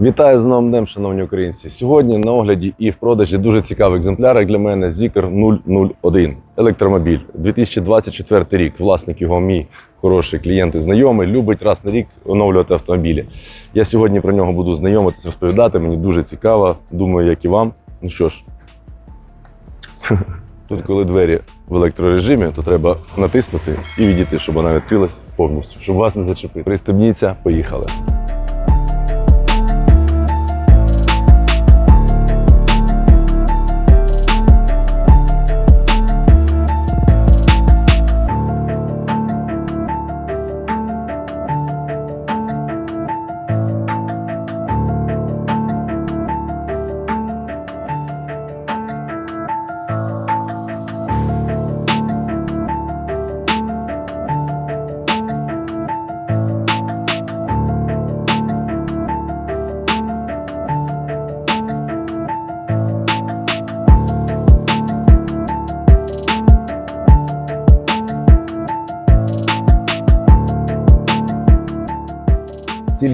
Вітаю з новим днем, шановні українці. Сьогодні на огляді і в продажі дуже цікавий екземпляр як для мене Zikr 001 електромобіль. 2024 рік. Власник його мій хороший клієнт і знайомий. Любить раз на рік оновлювати автомобілі. Я сьогодні про нього буду знайомитися, розповідати. Мені дуже цікаво. Думаю, як і вам. Ну що ж, тут, коли двері в електрорежимі, то треба натиснути і відійти, щоб вона відкрилась повністю, щоб вас не зачепити. Пристебніться, поїхали.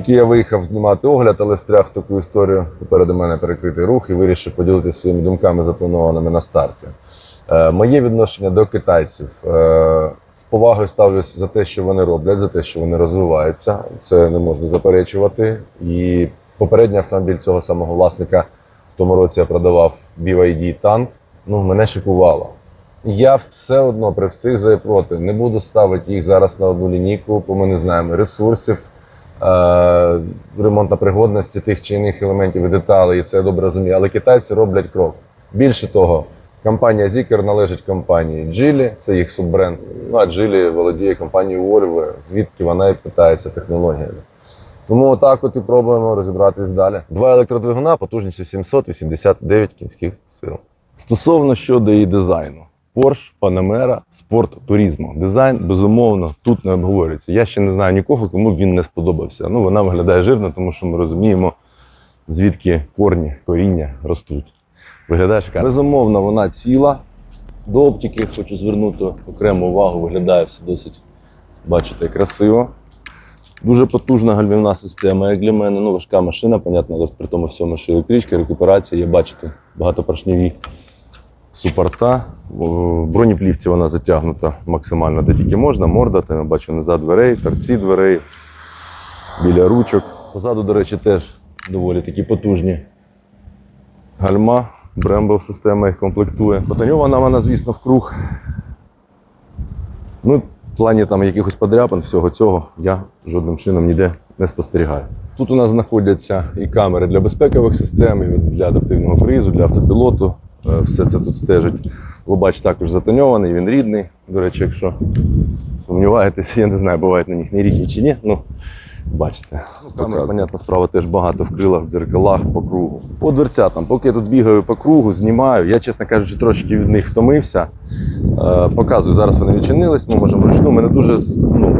Тільки я виїхав знімати огляд, але встряг таку історію. Попереду мене перекритий рух і вирішив поділитися своїми думками, запланованими на старті. Е, моє відношення до китайців е, з повагою ставлюся за те, що вони роблять, за те, що вони розвиваються. Це не можна заперечувати. І попередній автомобіль цього самого власника в тому році я продавав BYD танк. Ну, мене шокувало. Я все одно при всіх за і проти не буду ставити їх зараз на одну лінійку, бо ми не знаємо ресурсів, е, ремонтна пригодності тих чи інших елементів і деталей, і це я добре розумію. Але китайці роблять крок. Більше того, компанія Zikr належить компанії Geely, це їх суббренд. Ну а Geely володіє компанією Volvo, звідки вона і питається технологіями. Тому отак от і пробуємо розібратись далі. Два електродвигуна потужністю 789 кінських сил. Стосовно щодо її дизайну. Porsche Panamera Sport Turismo. Дизайн, безумовно, тут не обговорюється. Я ще не знаю нікого, кому б він не сподобався. Ну, вона виглядає жирно, тому що ми розуміємо, звідки корні, коріння ростуть. Виглядає шикарно. Безумовно, вона ціла. До оптики хочу звернути окрему увагу, виглядає все досить, бачите, красиво. Дуже потужна гальмівна система, як для мене. Ну, важка машина, понятно, але при тому всьому, що електричка, рекуперація, є, бачите, багатопоршневі супорта. Бронеплівці вона затягнута максимально де тільки можна. Морда, там я бачу назад дверей, торці дверей, біля ручок. Позаду, до речі, теж доволі такі потужні гальма. Брембо система їх комплектує. Потоньована вона, звісно, в круг. Ну, в плані там якихось подряпин, всього цього я жодним чином ніде не спостерігаю. Тут у нас знаходяться і камери для безпекових систем, і для адаптивного круїзу, для автопілоту. Е, Все це тут стежить. Лобач також затоньований, він рідний. До речі, якщо сумніваєтесь, я не знаю, бувають на них не рідні чи ні. Ну, бачите. Ну, камер, понятна справа, теж багато в крилах, в дзеркалах, по кругу. По дверцятам, поки я тут бігаю по кругу, знімаю. Я, чесно кажучи, трошки від них втомився. Е, показую, зараз вони відчинились, ми можемо вручну. Мене дуже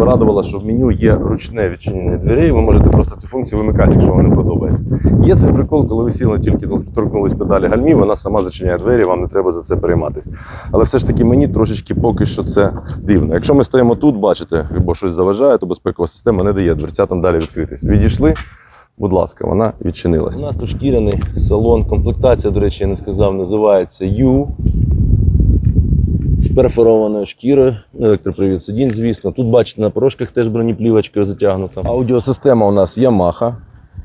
порадувало, що в меню є ручне відчинення дверей. Ви можете просто цю функцію вимикати, якщо вам не подобається. Є свій прикол, коли ви сіли тільки торкнулись педалі гальмів, вона сама зачиняє двері, вам не треба за це перейматись. Але все ж таки мені трошечки поки що це дивно. Якщо ми стоїмо тут, бачите, або щось заважає, то безпекова система не дає дверцятам далі відкритись. Відійшли. Будь ласка, вона відчинилась. У нас тут шкіряний салон. Комплектація, до речі, я не сказав, називається U. З перфорованою шкірою, електропривід сидінь, звісно. Тут, бачите, на порожках теж бронеплівочкою затягнута. Аудіосистема у нас Yamaha.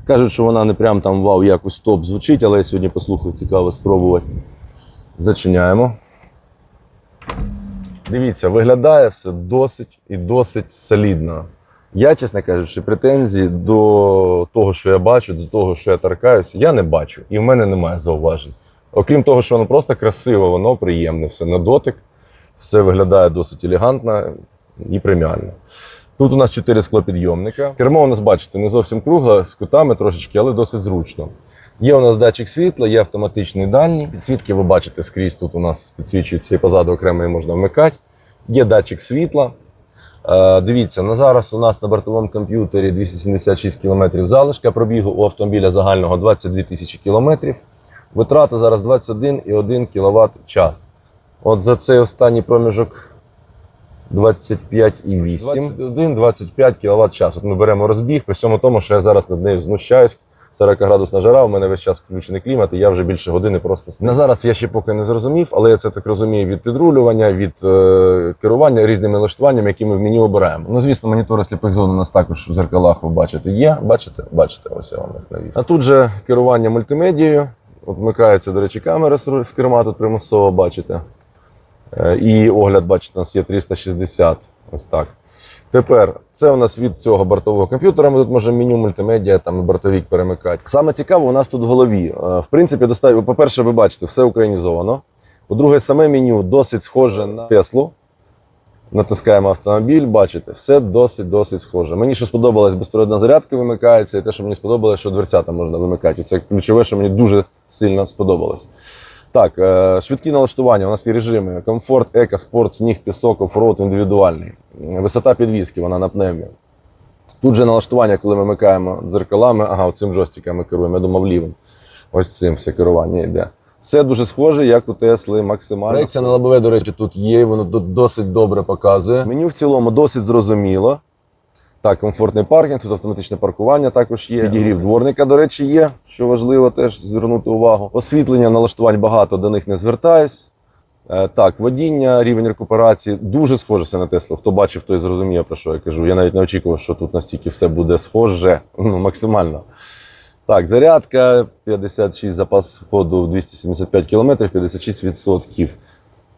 Кажуть, що вона не прям там вау, якось топ звучить, але я сьогодні послухав, цікаво спробувати. Зачиняємо. Дивіться, виглядає все досить і досить солідно. Я, чесно кажучи, претензій до того, що я бачу, до того, що я торкаюся, я не бачу. І в мене немає зауважень. Окрім того, що воно просто красиво, воно приємне, все на дотик, все виглядає досить елегантно і преміально. Тут у нас чотири склопідйомника. Кермо у нас, бачите, не зовсім кругле, з кутами трошечки, але досить зручно. Є у нас датчик світла, є автоматичний дальній. Підсвітки ви бачите скрізь тут у нас підсвічується і позаду окремо її можна вмикати. Є датчик світла. Е, Дивіться, на зараз у нас на бортовому комп'ютері 276 км залишка пробігу у автомобіля загального 22 тисячі кілометрів. Витрата зараз 21,1 кВт час. От за цей останній проміжок 25,8. 21-25 кВт час. От ми беремо розбіг, при всьому тому, що я зараз над нею знущаюсь, 40 градусна жара, у мене весь час включений клімат, і я вже більше години просто. На зараз я ще поки не зрозумів, але я це так розумію від підрулювання, від е, керування різними налаштуваннями, які ми в меню обираємо. Ну, звісно, монітори сліпих зон у нас також в зеркалах ви бачите є. Бачите? Бачите, ось я вам їх навів. А тут же керування мультимедією. От вмикається, до речі, камера з керма тут примусово, бачите. Е, І огляд, бачите, у нас є 360. Ось так. Тепер це у нас від цього бортового комп'ютера. Ми тут можемо меню мультимедіа, там бортовік перемикати. Саме цікаво, у нас тут в голові. Е, В принципі, достатньо. По-перше, ви бачите, все українізовано. По-друге, саме меню досить схоже на Теслу. Натискаємо автомобіль, бачите, все досить досить схоже. Мені що сподобалось, безпередна зарядка вимикається, і те, що мені сподобалось, що дверцята можна вимикати. Це ключове, що мені дуже сильно сподобалось. Так, е, швидкі налаштування. У нас є режими: комфорт, еко, спорт, сніг, пісок, оффроуд, індивідуальний. Висота підвіски, вона на пневмі. Тут же налаштування, коли ми вмикаємо дзеркалами, ага, цим джойстиком ми керуємо, я думав лівим. Ось цим все керування йде. Все дуже схоже, як у Тесли, максимально. Реакція на лобове, до речі, тут є, воно досить добре показує. Меню в цілому досить зрозуміло. Так, комфортний паркінг, тут автоматичне паркування також є. Підігрів дворника, до речі, є, що важливо теж звернути увагу. Освітлення налаштувань багато, до них не звертаюсь. Е, Так, водіння, рівень рекуперації дуже схоже все на Теслу. Хто бачив, той зрозуміє, про що я кажу. Я навіть не очікував, що тут настільки все буде схоже, ну, максимально. Так, зарядка, 56 запас ходу 275 км, 56%.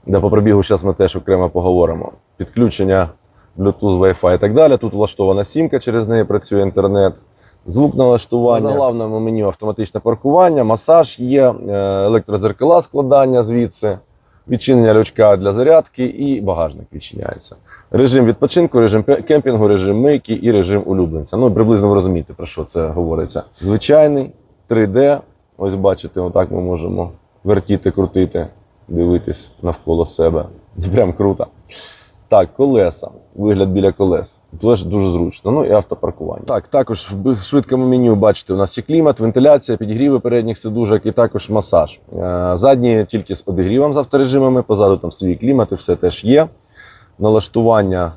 Да, по пробігу зараз ми теж окремо поговоримо. Підключення Bluetooth, Wi-Fi і так далі. Тут влаштована сімка, через неї працює інтернет. Звук налаштування. За главному меню автоматичне паркування, масаж є, е, електрозеркала складання звідси, відчинення лючка для зарядки і багажник відчиняється. Режим відпочинку, режим кемпінгу, режим мийки і режим улюбленця. Ну, приблизно ви розумієте, про що це говориться. Звичайний 3D. Ось бачите, отак ми можемо вертіти, крутити, дивитись навколо себе. Прям круто. Так, колеса. Вигляд біля колес. Теж дуже зручно. Ну і автопаркування. Так, також в швидкому меню бачите, у нас є клімат, вентиляція, підігріви передніх сидужок і також масаж. Е, Задні тільки з обігрівом з авторежимами, позаду там свій клімат і все теж є. Налаштування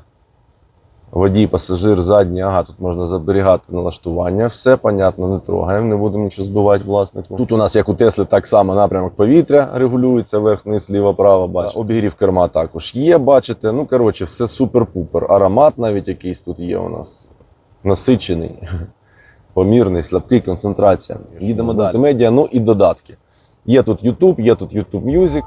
водій, пасажир, задній, ага, тут можна заберігати налаштування. Все понятно, не трогаємо, не будемо нічого збивати власнику. Тут у нас, як у Тесли, так само напрямок повітря регулюється верх, низ, ліва, права. Бачите. Обігрів керма також є, бачите. Ну, коротше, все супер-пупер. Аромат навіть якийсь тут є у нас. Насичений, помірний, слабкий, концентрація. Їдемо далі. Медіа, ну і додатки. Є тут YouTube, є тут YouTube Music.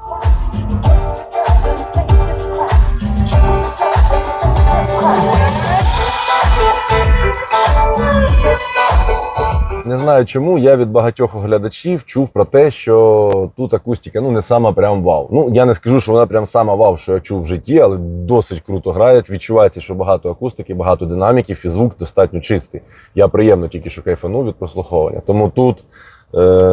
Не знаю чому. Я від багатьох оглядачів чув про те, що тут акустика ну не сама прям вау. Ну я не скажу, що вона прям сама вау, що я чув в житті, але досить круто грають. Відчувається, що багато акустики, багато динаміків, і звук достатньо чистий. Я приємно тільки що кайфанув від прослуховування. Тому тут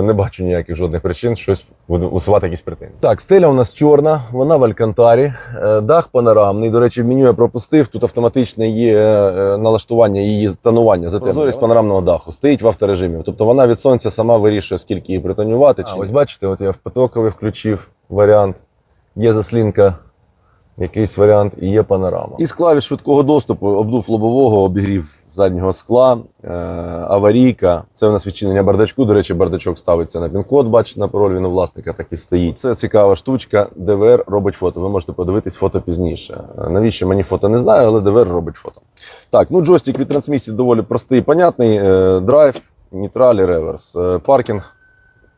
не бачу ніяких жодних причин щось усувати якісь претензії. Так, стеля у нас чорна, вона в алькантарі, е, дах панорамний. До речі, в меню я пропустив. Тут автоматичне є е, налаштування її тонування за прозорість панорамного даху. Стоїть в авторежимі. Тобто вона від сонця сама вирішує, скільки її притонювати. Чи... Ось бачите, от я в потоковий включив варіант. Є заслінка якийсь варіант і є панорама. Із клавіш швидкого доступу обдув лобового, обігрів заднього скла, е, аварійка. Це у нас відчинення бардачку. До речі, бардачок ставиться на пін-код, бачите, на пароль він у власника так і стоїть. Це цікава штучка. ДВР робить фото. Ви можете подивитись фото пізніше. Е, Навіщо мені фото не знаю, але ДВР робить фото. Так, ну джойстик від трансмісії доволі простий, понятний. Е, Драйв, нейтраль, і реверс. Паркінг.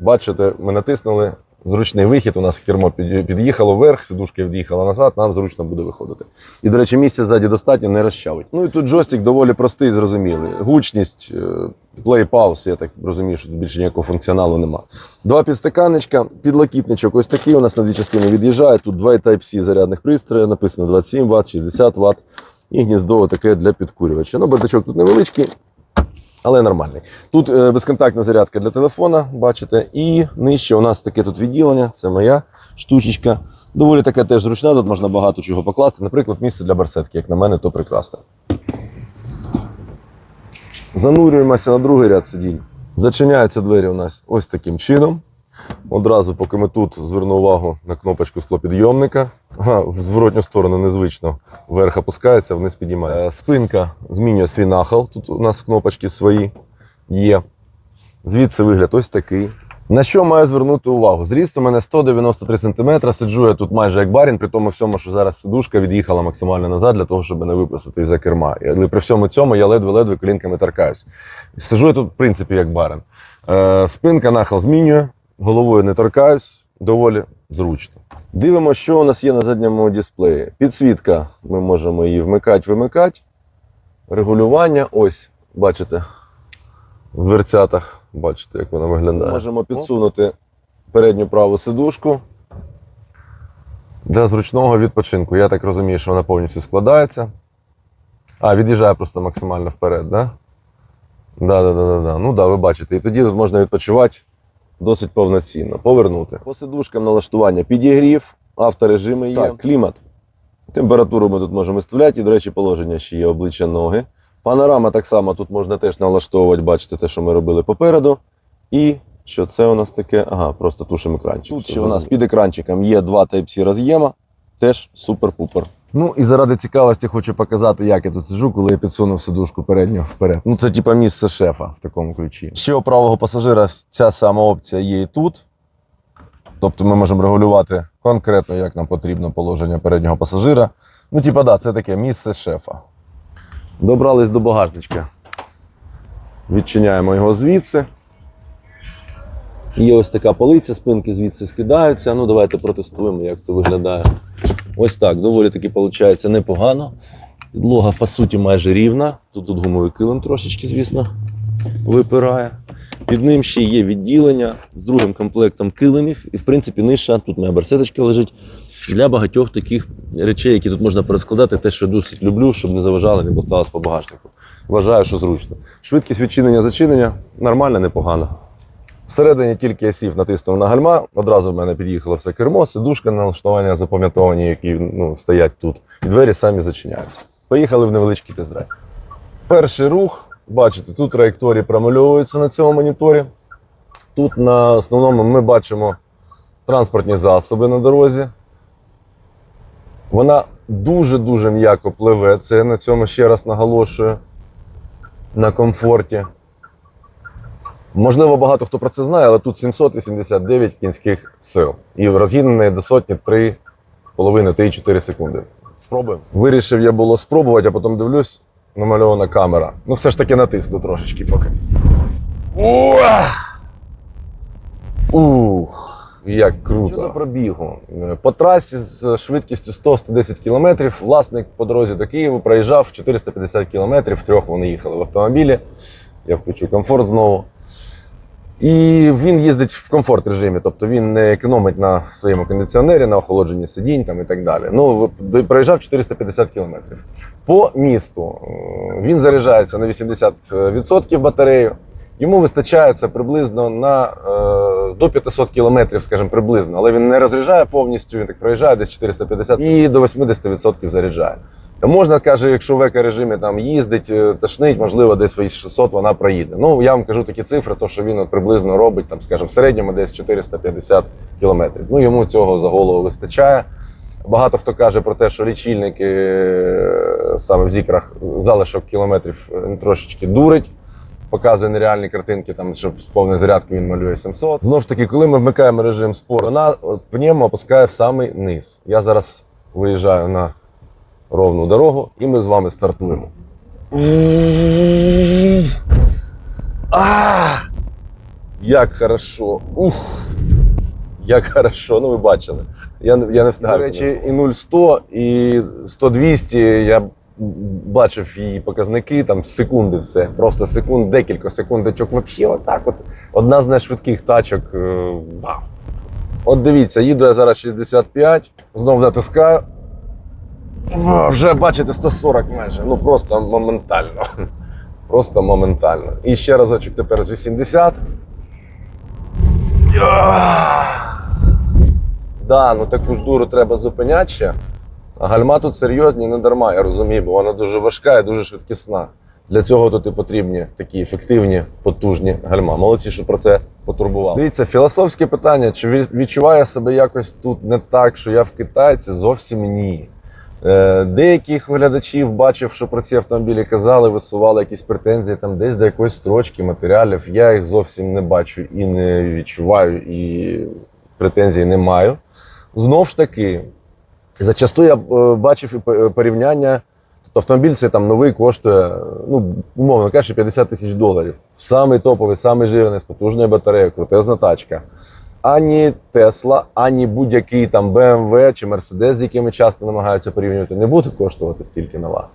Бачите, ми натиснули. Зручний вихід, у нас кермо під'їхало вверх, сидушка від'їхала назад, нам зручно буде виходити. І, до речі, місця ззаді достатньо не розчавить. Ну і тут джойстик доволі простий, зрозумілий. Гучність, play pause, я так розумію, що тут більше ніякого функціоналу нема. Два підстаканничка, підлокітничок ось такий у нас на дві частини від'їжджає. Тут два Type-C зарядних пристрої, написано 27 Вт, 60 Вт. І гніздо таке для підкурювача. Ну, бардачок тут невеличкий, але нормальний. Тут е, безконтактна зарядка для телефона, бачите, і нижче у нас таке тут відділення, це моя штучечка. Доволі таке теж зручна, тут можна багато чого покласти. Наприклад, місце для барсетки, як на мене, то прекрасно. Занурюємося на другий ряд сидінь. Зачиняються двері у нас ось таким чином. Одразу, поки ми тут, зверну увагу на кнопочку склопідйомника. Ага, в зворотню сторону незвично. Вверх опускається, вниз підіймається. Е, Спинка змінює свій нахил. Тут у нас кнопочки свої є. Звідси вигляд ось такий. На що маю звернути увагу? Зріст у мене 193 см, сиджу я тут майже як барін, при тому всьому, що зараз сидушка від'їхала максимально назад для того, щоб не виписати із-за керма. Але при всьому цьому я ледве-ледве колінками торкаюсь. Сиджу я тут, в принципі, як барин. Е, спинка нахил змінює, головою не торкаюсь, доволі зручно. Дивимося, що у нас є на задньому дисплеї. Підсвітка, ми можемо її вмикати, вимикати. Регулювання, ось, бачите, в дверцятах. Бачите, як вона виглядає. Можемо підсунути передню праву сидушку для зручного відпочинку. Я так розумію, що вона повністю складається. А, від'їжджає просто максимально вперед, да? Да, да, да, да, да. Ну да, ви бачите. І тоді можна відпочивати досить повноцінно. Повернути. По сидушкам налаштування підігрів, авторежими є. Так, клімат. Температуру ми тут можемо виставляти, і, до речі, положення ще є обличчя ноги. Панорама так само тут можна теж налаштовувати, бачите, те, що ми робили попереду. І що це у нас таке? Ага, просто тушимо екранчик. Тут ще у нас під екранчиком є два Type-C роз'єма, теж супер-пупер. Ну і заради цікавості хочу показати, як я тут сиджу, коли я підсунув сидушку передню вперед. Ну це типа місце шефа в такому ключі. Ще у правого пасажира ця сама опція є і тут. Тобто ми можемо регулювати конкретно, як нам потрібно положення переднього пасажира. Ну, типа, да, це таке місце шефа. Добрались до багажничка. Відчиняємо його звідси. Є ось така полиця, спинки звідси скидаються. Ну, давайте протестуємо, як це виглядає. Ось так, доволі таки виходить непогано. Підлога, по суті, майже рівна. Тут, тут гумовий килим трошечки, звісно, випирає. Під ним ще є відділення з другим комплектом килимів. І, в принципі, ниша, тут моя барсеточка лежить для багатьох таких речей, які тут можна перескладати, те, що досить люблю, щоб не заважали, не болталось по багажнику. Вважаю, що зручно. Швидкість відчинення зачинення нормальна, непогана. Всередині тільки я сів, натиснув на гальма, одразу в мене під'їхало все кермо, сидушка на налаштування запам'ятовані, які ну, стоять тут. І двері самі зачиняються. Поїхали в невеличкий тест-драйв. Перший рух, бачите, тут траєкторії промальовуються на цьому моніторі. Тут на основному ми бачимо транспортні засоби на дорозі. Вона дуже-дуже м'яко пливе. Це я на цьому ще раз наголошую. На комфорті. Можливо, багато хто про це знає, але тут 789 кінських сил. І розгін до сотні 3,5-3-4 секунди. Спробуємо. Вирішив я було спробувати, а потім дивлюсь, намальована камера. Ну, все ж таки натисну трошечки поки. Ух, як круто. Щодо пробігу. Е, По трасі з швидкістю 100-110 км власник по дорозі до Києва проїжджав 450 км, втрьох вони їхали в автомобілі. Я включу комфорт знову. І він їздить в комфорт режимі, тобто він не економить на своєму кондиціонері, на охолодженні сидінь там і так далі. Ну, проїжджав 450 кілометрів. По місту е, він заряджається на 80% батарею. Йому вистачає це приблизно на е, до 500 кілометрів, скажімо, приблизно, але він не розряджає повністю, він так проїжджає десь 450 і до 80% заряджає. Можна, каже, якщо в еко-режимі там їздить, е, тошнить, можливо, десь свої 600 вона проїде. Ну, я вам кажу такі цифри, то що він приблизно робить, там, скажімо, в середньому десь 450 кілометрів. Ну, йому цього за голову вистачає. Багато хто каже про те, що лічильники е, саме в зікрах залишок кілометрів е, трошечки дурить. Показує нереальні картинки, там, щоб з повної зарядки він малює 700. Знову ж таки, коли ми вмикаємо режим спорт, вона пневмо опускає в самий низ. Я зараз виїжджаю на ровну дорогу, і ми з вами стартуємо. А! Як хорошо! Ух! Як хорошо, ну ви бачили. Я, я не встигаю. До речі, і 0,100, і 100-200 я бачив її показники, там секунди все. Просто секунд, декілька секундочок. Взагалі, отак. От, одна з найшвидких тачок. е, Вау! От дивіться, їду я зараз 65, знов натискаю. О, вже бачите 140 майже. Ну просто моментально. Просто моментально. І ще разочок тепер з 80. Да, ну таку ж дуру треба зупиняти ще. А гальма тут серйозні не дарма, я розумію, бо вона дуже важка і дуже швидкісна. Для цього тут і потрібні такі ефективні, потужні гальма. Молодці, що про це потурбували. Дивіться, філософське питання: чи ві- відчуваю себе якось тут не так, що я в Китаї? Це зовсім ні. Е, Деяких глядачів бачив, що про ці автомобілі казали, висували якісь претензії там десь до якоїсь строчки матеріалів. Я їх зовсім не бачу і не відчуваю, і претензій не маю. Знов ж таки, зачасту я е, бачив і порівняння. Тобто автомобіль цей там новий коштує, ну, умовно кажучи, 50 тисяч доларів. Самий топовий, самий жирний, з потужною батареєю, крутезна тачка. Ані Тесла, ані будь-який там BMW чи Mercedes, з якими часто намагаються порівнювати, не буде коштувати стільки нова.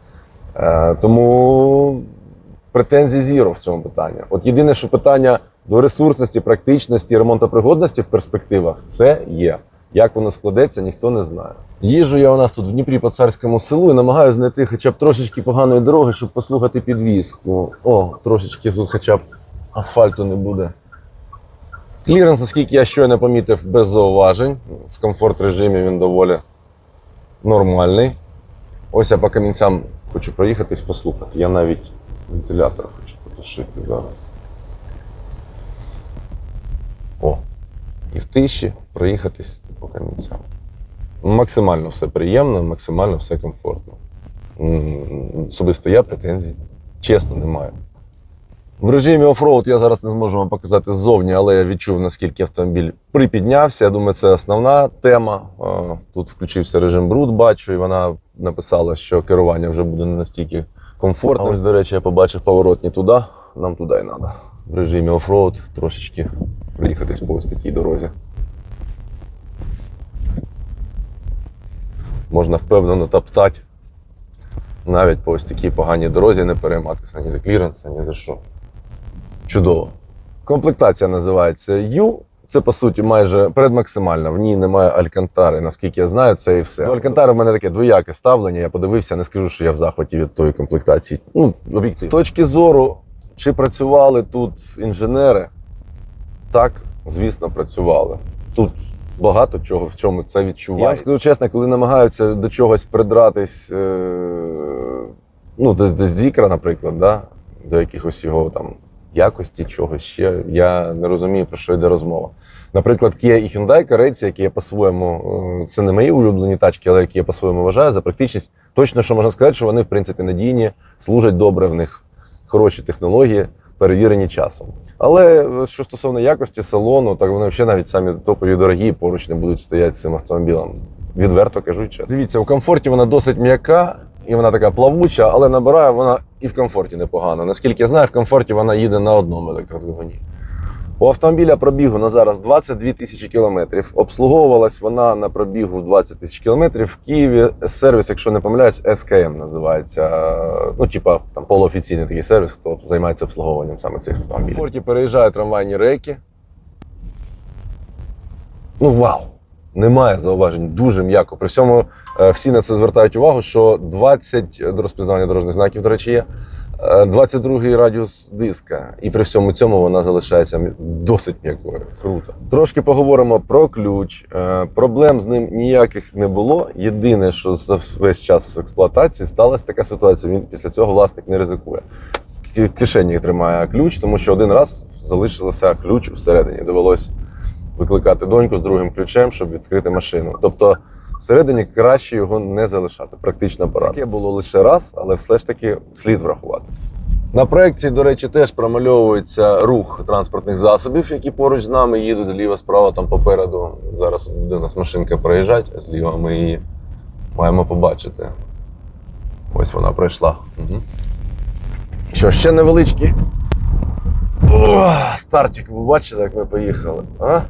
Е, тому претензій зіро в цьому питанні. От єдине, що питання до ресурсності, практичності, ремонтопригодності в перспективах це є. Як воно складеться, ніхто не знає. Їжу я у нас тут в Дніпрі по царському селу і намагаюся знайти хоча б трошечки поганої дороги, щоб послухати підвізку. О, трошечки тут хоча б асфальту не буде. Кліренс, наскільки я щойно помітив, без зауважень. В комфорт режимі він доволі нормальний. Ось я по камінцям хочу проїхатись, послухати. Я навіть вентилятор хочу потушити зараз. О, і в тиші проїхатись по камінцям. Максимально все приємно, максимально все комфортно. Особисто я претензій, чесно, не маю. В режимі оффроуд я зараз не зможу вам показати ззовні, але я відчув, наскільки автомобіль припіднявся. Я думаю, це основна тема. Тут включився режим бруд, бачу, і вона написала, що керування вже буде не настільки комфортним. Ось, до речі, я побачив поворотні туди, нам туди і треба. В режимі оффроуд трошечки проїхатись по ось такій дорозі. Можна впевнено топтати навіть по ось такій поганій дорозі, не перейматися ні за кліренс, ні за що. Чудово. Комплектація називається U. Це по суті майже передмаксимальна. В ній немає алькантари. Наскільки я знаю, це і все. До алькантари в мене таке двояке ставлення. Я подивився, не скажу, що я в захваті від тої комплектації. Ну, об'єктивно. З точки зору, чи працювали тут інженери, так, звісно, працювали. Тут багато чого в чому це відчувається. Я вам скажу чесно, коли намагаються до чогось придратись, е- ну, до, до Зікра, наприклад, да? до якихось його там якості, чогось ще, я не розумію, про що йде розмова. Наприклад, Kia і Hyundai Carezzi, які я по-своєму, е, це не мої улюблені тачки, але які я по-своєму вважаю за практичність, точно що можна сказати, що вони, в принципі, надійні, служать добре в них хороші технології, перевірені часом. Але е, що стосовно якості салону, так вони взагалі навіть самі топові дорогі поруч не будуть стояти з цим автомобілем. Відверто кажу чесно. Дивіться, у комфорті вона досить м'яка, і вона така плавуча, але набирає вона і в комфорті непогано. Наскільки я знаю, в комфорті вона їде на одному електродвигуні. У автомобіля пробігу на зараз 22 тисячі кілометрів. Обслуговувалась вона на пробігу 20 тисяч кілометрів. В Києві сервіс, якщо не помиляюсь, СКМ називається. Ну, типа там полуофіційний такий сервіс, хто займається обслуговуванням саме цих автомобілів. В Форті переїжджають трамвайні рейки. Ну, вау! Немає зауважень, дуже м'яко. При всьому е, всі на це звертають увагу, що 20 до розпізнавання дорожніх знаків, до речі, є. е, 22-й радіус диска, і при всьому цьому вона залишається досить м'якою. Круто. Трошки поговоримо про ключ. Е, Проблем з ним ніяких не було. Єдине, що за весь час в експлуатації сталася така ситуація. Він після цього власник не ризикує. Кишені тримає ключ, тому що один раз залишилося ключ всередині. Довелось викликати доньку з другим ключем, щоб відкрити машину. Тобто, всередині краще його не залишати. Практична порада. Таке було лише раз, але все ж таки слід врахувати. На проєкті, до речі, теж промальовується рух транспортних засобів, які поруч з нами їдуть зліва, справа, там попереду. Зараз у нас машинка проїжджать, а зліва ми її маємо побачити. Ось вона пройшла. Угу. Що, ще невеличкі. О, стартик, ви бачили, як ми поїхали? А?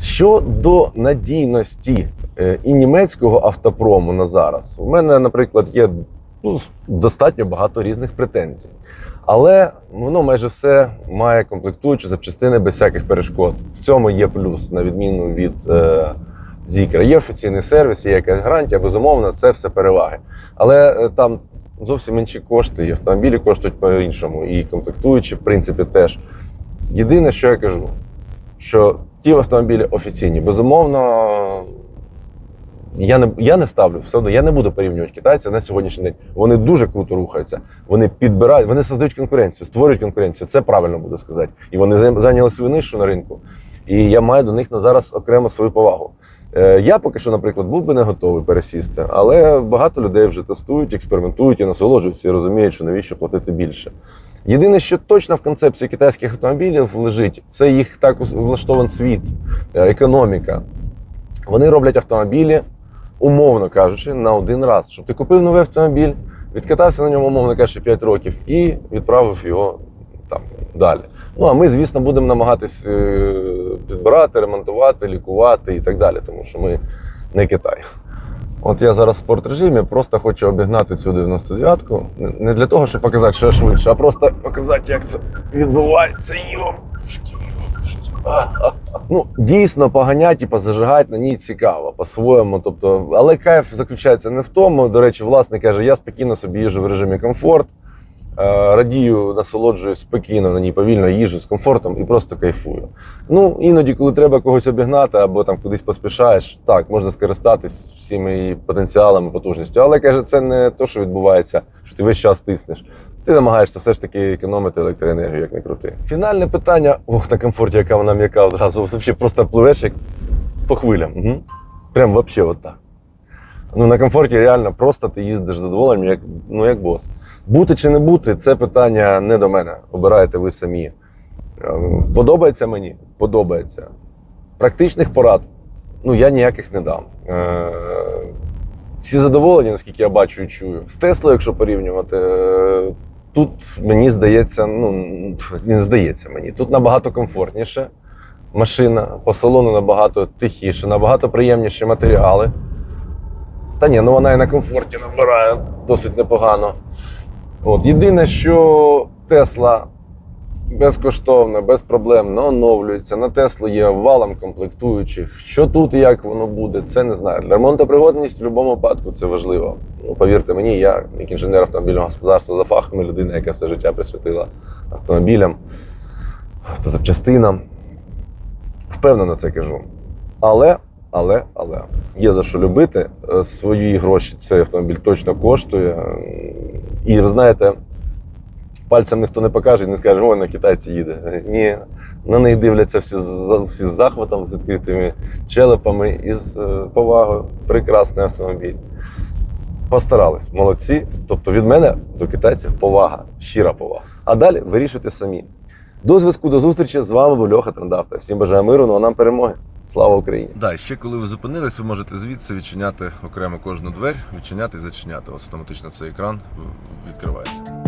Щодо надійності е, і німецького автопрому на зараз, у мене, наприклад, є ну, достатньо багато різних претензій. Але воно майже все має комплектуючі запчастини без всяких перешкод. В цьому є плюс, на відміну від е, Зікра. Є офіційний сервіс, є якась гарантія, безумовно, це все переваги. Але е, там зовсім інші кошти, і автомобілі коштують по-іншому, і комплектуючі, в принципі, теж. Єдине, що я кажу, що ті автомобілі офіційні, безумовно, я не, я не ставлю все одно, я не буду порівнювати китайців на сьогоднішній день. Вони дуже круто рухаються. Вони підбирають, вони создають конкуренцію, створюють конкуренцію. Це правильно буде сказати. І вони зайняли свою нишу на ринку. І я маю до них на зараз окремо свою повагу. Е, Я поки що, наприклад, був би не готовий пересісти, але багато людей вже тестують, експериментують і насолоджуються і розуміють, що навіщо платити більше. Єдине, що точно в концепції китайських автомобілів лежить, це їх так влаштований світ, е, економіка. Вони роблять автомобілі, умовно кажучи, на один раз. Щоб ти купив новий автомобіль, відкатався на ньому, умовно кажучи, 5 років і відправив його там далі. Ну а ми, звісно, будемо намагатись е, підбирати, ремонтувати, лікувати і так далі, тому що ми не Китай. От я зараз в спортрежимі, просто хочу обігнати цю 99-ку. Не- для того, щоб показати, що я швидше, а просто показати, як це відбувається. Йопушки. А-а-а. Ну, дійсно, поганять і позажигать на ній цікаво, по-своєму. Тобто, але кайф заключається не в тому. До речі, власник каже, я спокійно собі їжу в режимі комфорт. Е, Радію, насолоджуюсь спокійно на ній повільно їжджу з комфортом і просто кайфую. Ну, іноді, коли треба когось обігнати або там кудись поспішаєш, так, можна скористатись всіми її потенціалами, потужністю. Але каже, це не те, що відбувається, що ти весь час тиснеш. Ти намагаєшся все ж таки економити електроенергію, як не крути. Фінальне питання: ох, на комфорті, яка вона м'яка одразу. Взагалі просто пливеш як по хвилям. Угу. Прям взагалі отак. Ну, на комфорті реально просто ти їздиш задоволенням, як, ну, як бос. Бути чи не бути, це питання не до мене. Обираєте ви самі. Е, Подобається мені? Подобається. Практичних порад ну, я ніяких не дам. Е, Всі задоволені, наскільки я бачу і чую. З Теслою, якщо порівнювати, е, тут мені здається, ну не здається мені. Тут набагато комфортніше машина, по салону набагато тихіше, набагато приємніші матеріали. Та ні, ну вона і на комфорті набирає досить непогано. От. Єдине, що Тесла безкоштовно, безпроблемно оновлюється. На Теслу є валом комплектуючих. Що тут і як воно буде, це не знаю. Ремонтопригодність в будь-якому випадку це важливо. Ну, повірте мені, я як інженер автомобільного господарства за фахом людина, яка все життя присвятила автомобілям, автозапчастинам. Впевнено це кажу. Але, але, але є за що любити. Е, Свої гроші цей автомобіль точно коштує. І ви знаєте, пальцем ніхто не покаже і не скаже, ой, на китайці їде. Ні, на них дивляться всі з, всі з захватом, відкритими челепами і з е, повагою. Прекрасний автомобіль. Постарались, молодці. Тобто від мене до китайців повага, щира повага. А далі вирішуйте самі. До зв'язку, до зустрічі. З вами був Льоха Трендавта. Всім бажаю миру, ну а нам перемоги. Слава Україні! Да, ще коли ви зупинились, ви можете звідси відчиняти окремо кожну двері, відчиняти і зачиняти. У вас автоматично цей екран відкривається.